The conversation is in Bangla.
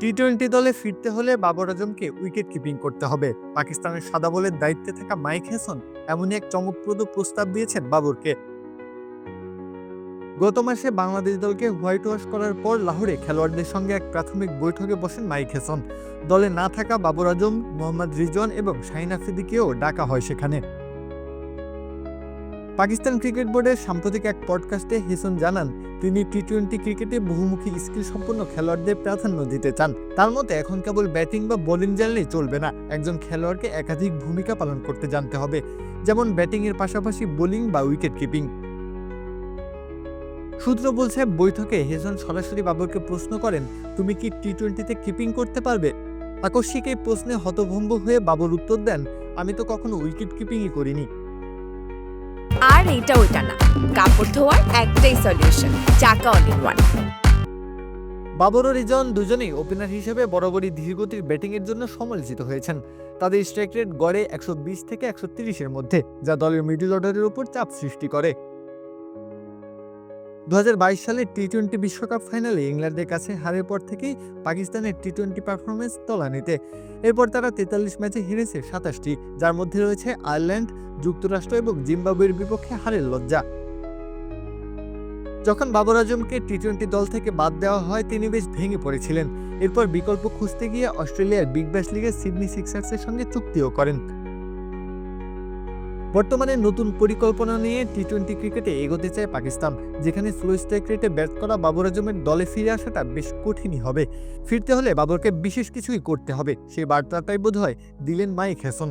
টি টোয়েন্টি দলে ফিরতে হলে বাবর আজমকে উইকেট কিপিং করতে হবে। পাকিস্তানের সাদা বলের দায়িত্বে থাকা মাইক হেসন এমনই এক চমকপ্রদ প্রস্তাব দিয়েছেন বাবরকে। গত মাসে বাংলাদেশ দলকে হোয়াইট ওয়াশ করার পর লাহোরে খেলোয়াড়দের সঙ্গে এক প্রাথমিক বৈঠকে বসেন মাইক হেসন। দলে না থাকা বাবর আজম, মোহাম্মদ রিজওয়ান এবং শাহিন আফ্রিদিকেও ডাকা হয় সেখানে। পাকিস্তান ক্রিকেট বোর্ডের সাম্প্রতিক এক পডকাস্টে হেসন জানান, তিনি টি টোয়েন্টি ক্রিকেটে বহুমুখী স্কিল সম্পন্ন খেলোয়াড়দের প্রাধান্য দিতে চান। তার মতে, এখন কেবল ব্যাটিং বা বোলিং জানলেই চলবে না, একজন খেলোয়াড়কে একাধিক ভূমিকা পালন করতে জানতে হবে, যেমন ব্যাটিংয়ের পাশাপাশি বোলিং বা উইকেট কিপিং। সূত্র বলছে, বৈঠকে হেজন সরাসরি বাবরকে প্রশ্ন করেন, তুমি কি টি টোয়েন্টিতে কিপিং করতে পারবে? আকস্মিক এই প্রশ্নে হতভম্ব হয়ে বাবর উত্তর দেন, আমি তো কখনো উইকেট কিপিংই করিনি। আর এইটা ওইটা না। কাপড় ধোয়ার একটাই সলিউশন চাকা অল ইন ওয়ান বাবর ও রিজন দুজনেই ওপেনার হিসেবে বরাবরই ধীরগতির ব্যাটিংয়ের জন্য সমালোচিত হয়েছেন। তাদের স্ট্রাইক রেট গড়ে একশো বিশ থেকে একশো তিরিশের মধ্যে, যা দলের মিডল অর্ডারের উপর চাপ সৃষ্টি করে। দুই হাজার বাইশ সালে টি টোয়েন্টি বিশ্বকাপ ফাইনালে ইংল্যান্ডের কাছে হারের পর থেকেই পাকিস্তানের টি টোয়েন্টি পারফরমেন্স তলানিতে এরপর তারা তেতাল্লিশ ম্যাচে হেরেছে সাতাশটি, যার মধ্যে রয়েছে আয়ারল্যান্ড যুক্তরাষ্ট্র এবং জিম্বাবুয়ের বিপক্ষে হারের লজ্জা। যখন বাবর আজমকে টি টোয়েন্টি দল থেকে বাদ দেওয়া হয়, তিনি বেশ ভেঙে পড়েছিলেন। এরপর বিকল্প খুঁজতে গিয়ে অস্ট্রেলিয়ার বিগ ব্যাশ লিগের সিডনি সিক্সার্সের সঙ্গে চুক্তিও করেন। বর্তমানে নতুন পরিকল্পনা নিয়ে টি টোয়েন্টি ক্রিকেটে এগোতে চায় পাকিস্তান, যেখানে স্লো স্ট্রাইক রেটে ব্যাট করা বাবর আজমের দলে ফিরে আসাটা বেশ কঠিনই হবে। ফিরতে হলে বাবরকে বিশেষ কিছুই করতে হবে সেই বার্তাটাই বোধ হয় দিলেন মাইক হেসন।